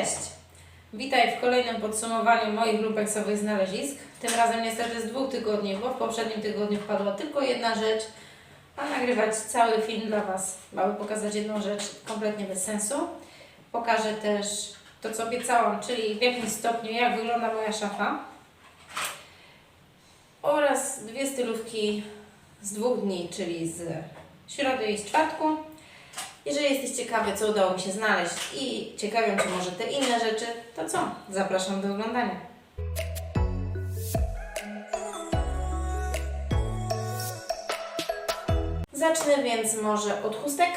Cześć! Witaj w kolejnym podsumowaniu moich lumpeksowych znalezisk. Tym razem niestety z dwóch tygodni, bo w poprzednim tygodniu wpadła tylko jedna rzecz, a nagrywać cały film dla Was, aby pokazać jedną rzecz kompletnie bez sensu. Pokażę też to, co obiecałam, czyli w jakim stopniu, jak wygląda moja szafa. Oraz dwie stylówki z dwóch dni, czyli z środy i z czwartku. Jeżeli jesteś ciekawy, co udało mi się znaleźć i ciekawią Cię może te inne rzeczy, to co? Zapraszam do oglądania. Zacznę więc może od chustek.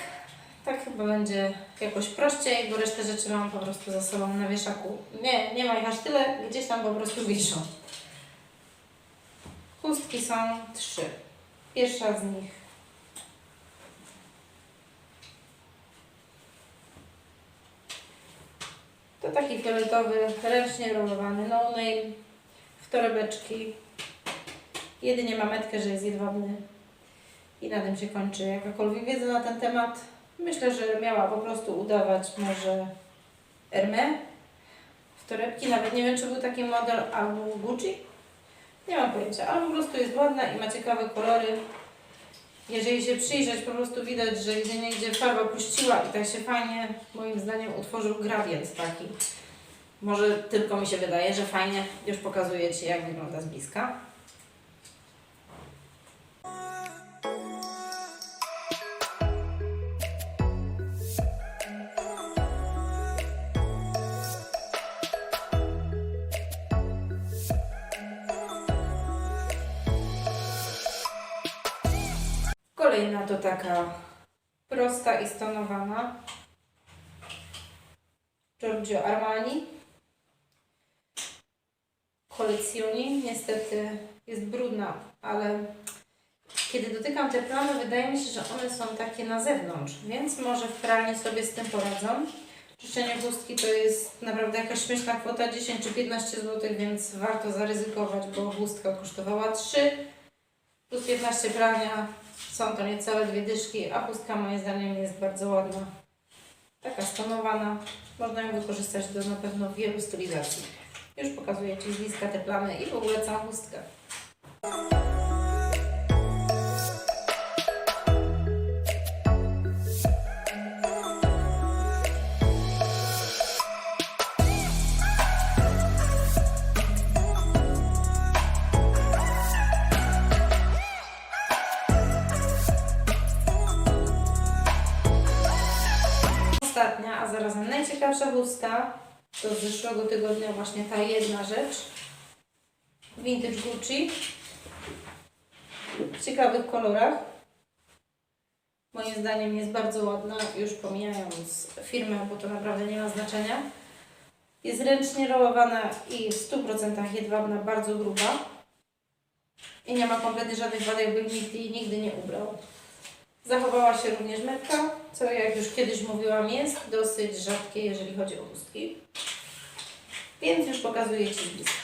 Tak chyba będzie jakoś prościej, bo resztę rzeczy mam po prostu za sobą na wieszaku. Nie, nie ma ich aż tyle, gdzieś tam po prostu wiszą. Chustki są trzy. Pierwsza z nich To taki fioletowy, ręcznie rolowany no name w torebeczki. Jedynie ma metkę, że jest jedwabny i na tym się kończy jakakolwiek wiedza na ten temat. Myślę, że miała po prostu udawać może Hermé w torebki. Nawet nie wiem, czy był taki model albo Gucci. Nie mam pojęcia, ale po prostu jest ładna i ma ciekawe kolory. Jeżeli się przyjrzeć, po prostu widać, że gdzie niegdzie farba puściła i tak się fajnie, moim zdaniem, utworzył gradient taki. Może tylko mi się wydaje, że fajnie już pokazuję Ci, jak wygląda z bliska. Taka prosta i stonowana Giorgio Armani kolekcjoni. Niestety jest brudna, ale kiedy dotykam te plamy, wydaje mi się, że one są takie na zewnątrz, więc może w pralni sobie z tym poradzą. Czyszczenie chustki to jest naprawdę jakaś śmieszna kwota 10 czy 15 zł, więc warto zaryzykować, bo chustka kosztowała 3 plus 15 prania są to niecałe dwie dyszki, a pustka moim zdaniem jest bardzo ładna. Taka stonowana. Można ją wykorzystać do na pewno wielu stylizacji. Już pokazuję Ci z bliska te plamy i w ogóle całą pustkę. To z zeszłego tygodnia właśnie ta jedna rzecz. Vintage Gucci. W ciekawych kolorach. Moim zdaniem jest bardzo ładna, już pomijając firmę, bo to naprawdę nie ma znaczenia. Jest ręcznie rolowana i w 100% jedwabna, bardzo gruba. I nie ma kompletnie żadnych by nikt jej nigdy nie ubrał. Zachowała się również metka, co jak już kiedyś mówiłam jest dosyć rzadkie, jeżeli chodzi o chustki. Więc już pokazuję Ci blisko.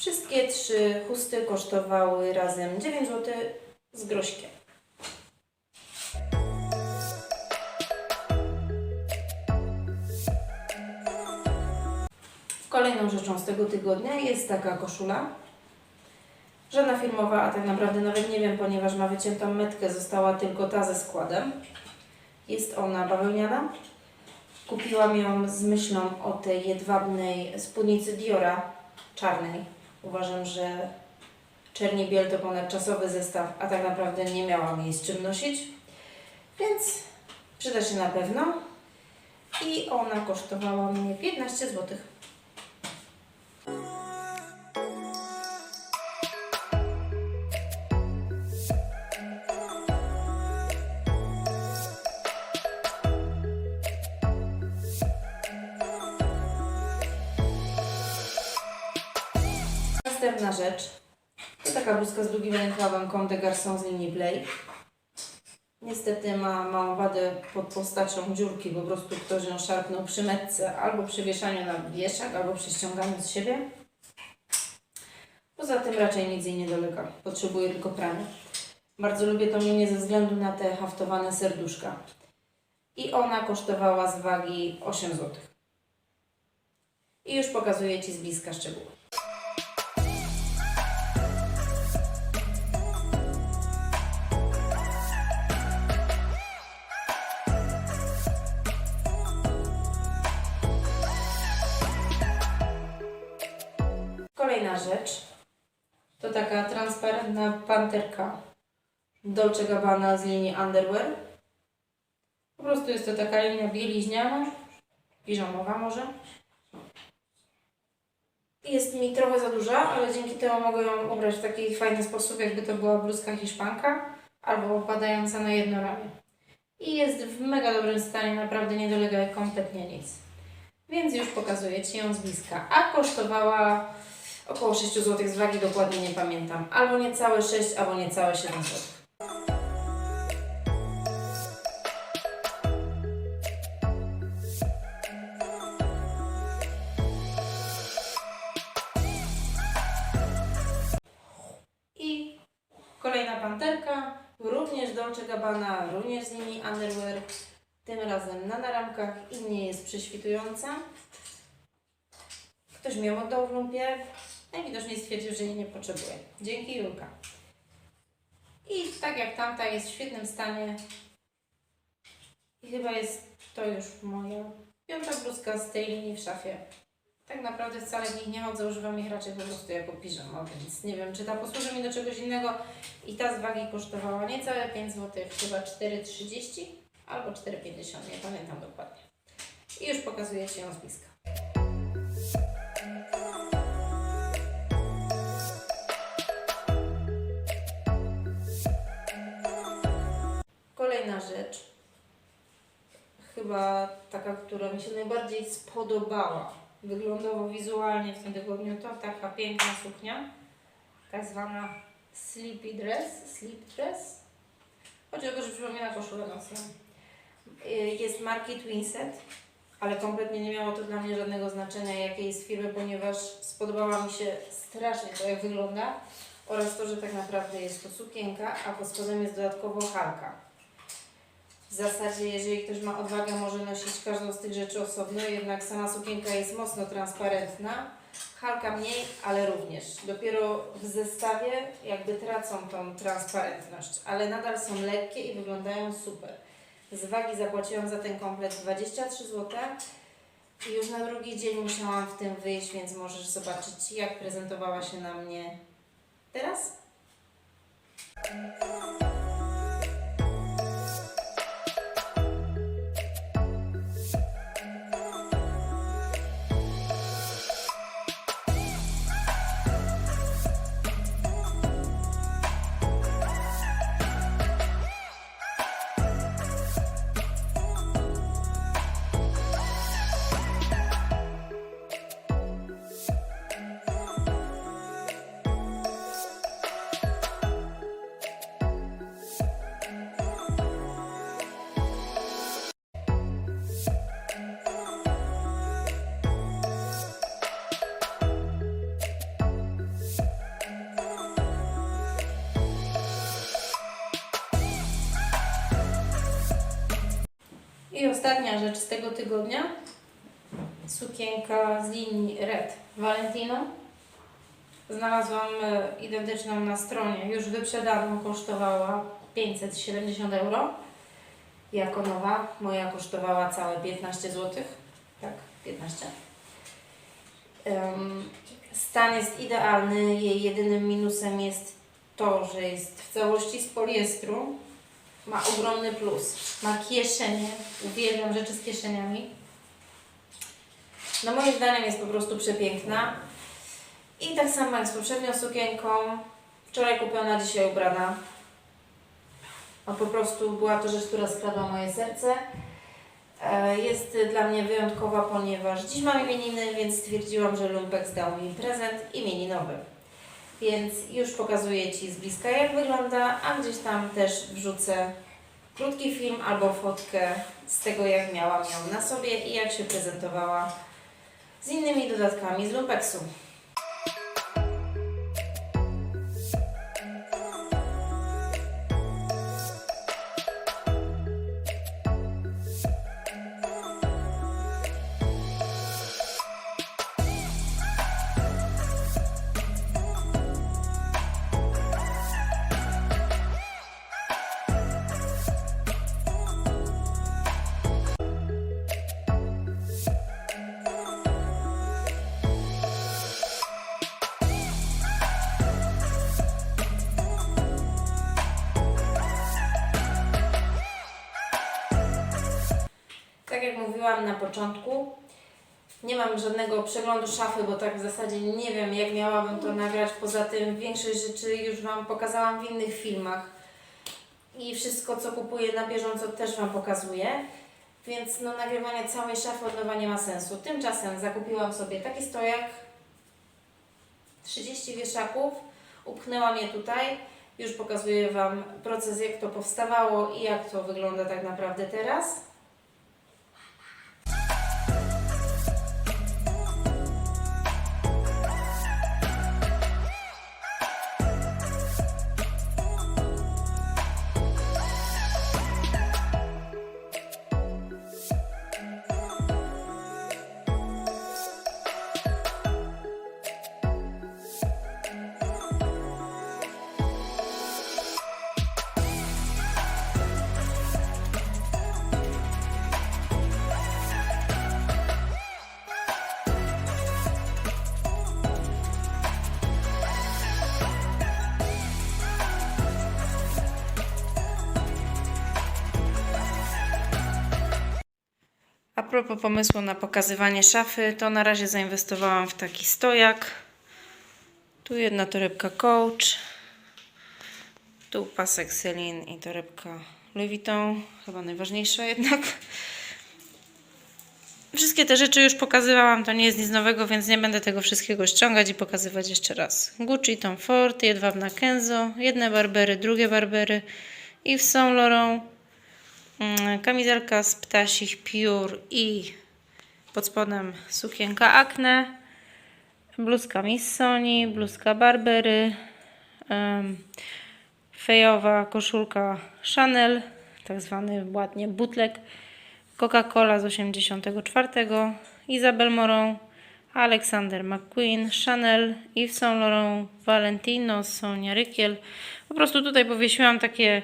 Wszystkie trzy chusty kosztowały razem 9 zł z grośkiem. Kolejną rzeczą z tego tygodnia jest taka koszula. Żadna firmowa, a tak naprawdę nawet nie wiem, ponieważ ma wyciętą metkę, została tylko ta ze składem. Jest ona bawełniana. Kupiłam ją z myślą o tej jedwabnej spódnicy Diora czarnej. Uważam, że czerni biel to ponadczasowy zestaw, a tak naprawdę nie miałam jej z czym nosić, więc przyda się na pewno. I ona kosztowała mnie 15 zł. To taka bluzka z długim rękawem Comme des Garçons z linii Play. Niestety ma małą wadę pod postacią dziurki, po prostu ktoś ją szarpnął przy metce, albo przy wieszaniu na wieszak, albo przy ściąganiu z siebie. Poza tym raczej nic jej nie dolega, potrzebuje tylko prania. Bardzo lubię tą linię ze względu na te haftowane serduszka. I ona kosztowała z wagi 8 zł. I już pokazuję Ci z bliska szczegóły. Rzecz to taka transparentna panterka Dolce Gabbana z linii Underwear. Po prostu jest to taka linia bieliźniana, piżamowa może. Jest mi trochę za duża, ale dzięki temu mogę ją ubrać w taki fajny sposób, jakby to była bluzka hiszpanka albo opadająca na jedno ramię. I jest w mega dobrym stanie, naprawdę nie dolega kompletnie nic. Więc już pokazuję Ci ją z bliska. A kosztowała około 6 zł z wagi, dokładnie nie pamiętam. Albo niecałe 6, albo niecałe 7 zł. I kolejna panterka, również Dolce Gabbana, również z linii Underwear, tym razem na naramkach i nie jest prześwitująca. Ktoś mi ją oddał w lumpie, najwidoczniej stwierdził, że jej nie potrzebuje. Dzięki Julka. I tak jak tamta jest w świetnym stanie. I chyba jest to już moja piąta bluzka z tej linii w szafie. Tak naprawdę wcale w nich nie chodzę, używam ich raczej po prostu jako piżama, więc nie wiem, czy ta posłuży mi do czegoś innego. I ta z wagi kosztowała niecałe 5 zł, chyba 4,30 albo 4,50, nie pamiętam dokładnie. I już pokazuję Ci ją z bliska. Rzecz, chyba taka, która mi się najbardziej spodobała wyglądowo, wizualnie w tym tygodniu, to taka piękna suknia, tak zwana sleepy dress, sleep dress. Chodzi o to, że przypomina koszulę nocną. Y, Jest marki Twinset, ale kompletnie nie miało to dla mnie żadnego znaczenia, jakiej jest firmy, ponieważ spodobała mi się strasznie to, jak wygląda oraz to, że tak naprawdę jest to sukienka, a pod spodem jest dodatkowo halka. W zasadzie, jeżeli ktoś ma odwagę, może nosić każdą z tych rzeczy osobno, jednak sama sukienka jest mocno transparentna. Halka mniej, ale również. Dopiero w zestawie jakby tracą tą transparentność, ale nadal są lekkie i wyglądają super. Z wagi zapłaciłam za ten komplet 23 zł i już na drugi dzień musiałam w tym wyjść, więc możesz zobaczyć, jak prezentowała się na mnie teraz. Ostatnia rzecz z tego tygodnia. Sukienka z linii Red Valentino. Znalazłam e, identyczną na stronie. Już wyprzedaną kosztowała 570 euro. Jako nowa. Moja kosztowała całe 15 zł. Tak, 15. Em, Stan jest idealny. Jej jedynym minusem jest to, że jest w całości z poliestru. Ma ogromny plus. Ma kieszenie. Uwielbiam rzeczy z kieszeniami. No moim zdaniem jest po prostu przepiękna. I tak samo jak z poprzednią sukienką. Wczoraj kupiona, dzisiaj ubrana. No po prostu była to rzecz, która skradła moje serce. E, Jest dla mnie wyjątkowa, ponieważ dziś mam imieniny, więc stwierdziłam, że Lumpex dał mi prezent imieninowy. Więc już pokazuję Ci z bliska jak wygląda, a gdzieś tam też wrzucę krótki film albo fotkę z tego jak miałam ją na sobie i jak się prezentowała z innymi dodatkami z Lumpeksu. Mówiłam na początku, nie mam żadnego przeglądu szafy, bo tak w zasadzie nie wiem, jak miałabym to nagrać. Poza tym większość rzeczy już Wam pokazałam w innych filmach. I wszystko, co kupuję na bieżąco, też Wam pokazuję. Więc no, nagrywanie całej szafy od nowa nie ma sensu. Tymczasem zakupiłam sobie taki stojak, 30 wieszaków, upchnęłam je tutaj. Już pokazuję Wam proces, jak to powstawało i jak to wygląda tak naprawdę teraz. A propos pomysłu na pokazywanie szafy, to na razie zainwestowałam w taki stojak. Tu jedna torebka Coach. Tu pasek Celine i torebka Louis Vuitton. Chyba najważniejsza jednak. Wszystkie te rzeczy już pokazywałam, to nie jest nic nowego, więc nie będę tego wszystkiego ściągać i pokazywać jeszcze raz. Gucci, Tom Ford, jedwabna Kenzo, jedne Barbery, drugie Barbery, Yves Saint Laurent, Kamizelka z ptasich piór i pod spodem sukienka Acne, bluzka Miss Sony, bluzka Barbery, fejowa koszulka Chanel, tak zwany ładnie butlek, Coca-Cola z 84, Isabel Moron, Alexander McQueen, Chanel, Yves Saint Laurent, Valentino, Sonia Rykiel. Po prostu tutaj powiesiłam takie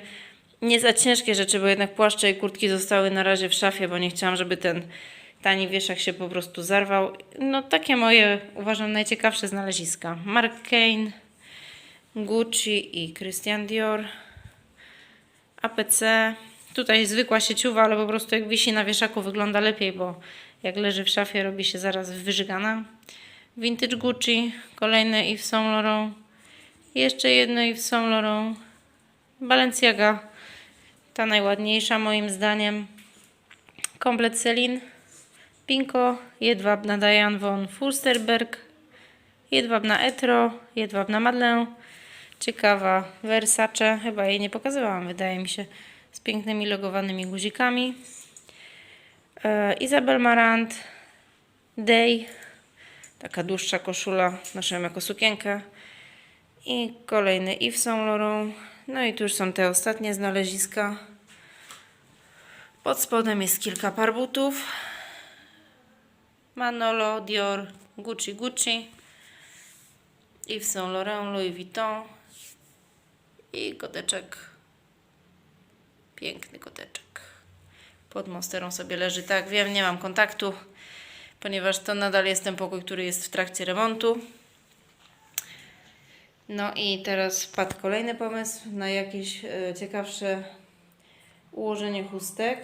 nie za ciężkie rzeczy, bo jednak płaszcze i kurtki zostały na razie w szafie, bo nie chciałam, żeby ten tani wieszak się po prostu zarwał. No takie moje, uważam, najciekawsze znaleziska. Mark Kane, Gucci i Christian Dior. APC. Tutaj zwykła sieciowa, ale po prostu jak wisi na wieszaku wygląda lepiej, bo jak leży w szafie robi się zaraz wyżygana. Vintage Gucci, kolejne Yves Saint Laurent. Jeszcze jedno Yves Saint Laurent. Balenciaga, ta najładniejsza moim zdaniem. Komplet Celine, Pinko, jedwabna Diane von Fursterberg, jedwabna Etro, jedwabna Madeleine, ciekawa Versace, chyba jej nie pokazywałam, wydaje mi się, z pięknymi logowanymi guzikami. E, Isabel Marant, Day, taka dłuższa koszula, noszę ją jako sukienkę. I kolejny Yves Saint Laurent. No i tu już są te ostatnie znaleziska. Pod spodem jest kilka par butów. Manolo, Dior, Gucci, Gucci. Yves Saint Laurent, Louis Vuitton. I koteczek. Piękny koteczek. Pod monsterą sobie leży. Tak, wiem, nie mam kontaktu, ponieważ to nadal jest ten pokój, który jest w trakcie remontu. No i teraz wpadł kolejny pomysł na jakieś e, ciekawsze ułożenie chustek.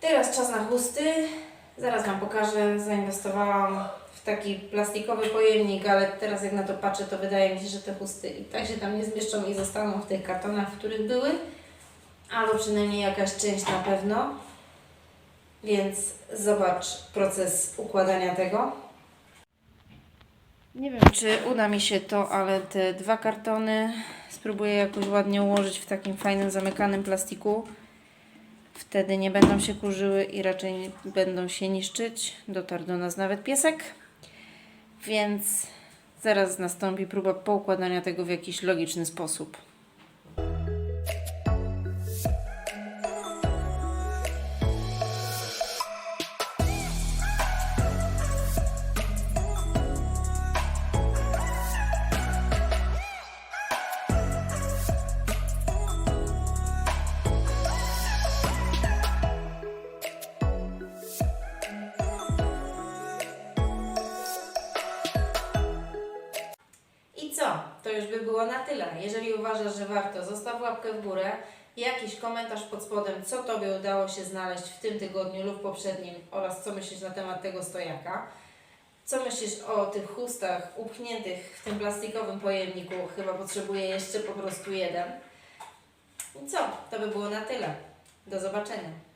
Teraz czas na chusty. Zaraz Wam pokażę. Zainwestowałam w taki plastikowy pojemnik, ale teraz jak na to patrzę, to wydaje mi się, że te chusty i tak się tam nie zmieszczą i zostaną w tych kartonach, w których były. Albo przynajmniej jakaś część na pewno. Więc zobacz proces układania tego. Nie wiem, czy uda mi się to, ale te dwa kartony spróbuję jakoś ładnie ułożyć w takim fajnym, zamykanym plastiku. Wtedy nie będą się kurzyły i raczej nie będą się niszczyć. Dotarł do nas nawet piesek. Więc zaraz nastąpi próba poukładania tego w jakiś logiczny sposób. Już by było na tyle. Jeżeli uważasz, że warto, zostaw łapkę w górę jakiś komentarz pod spodem, co Tobie udało się znaleźć w tym tygodniu lub poprzednim oraz co myślisz na temat tego stojaka. Co myślisz o tych chustach upchniętych w tym plastikowym pojemniku? Chyba potrzebuję jeszcze po prostu jeden. I co? To by było na tyle. Do zobaczenia.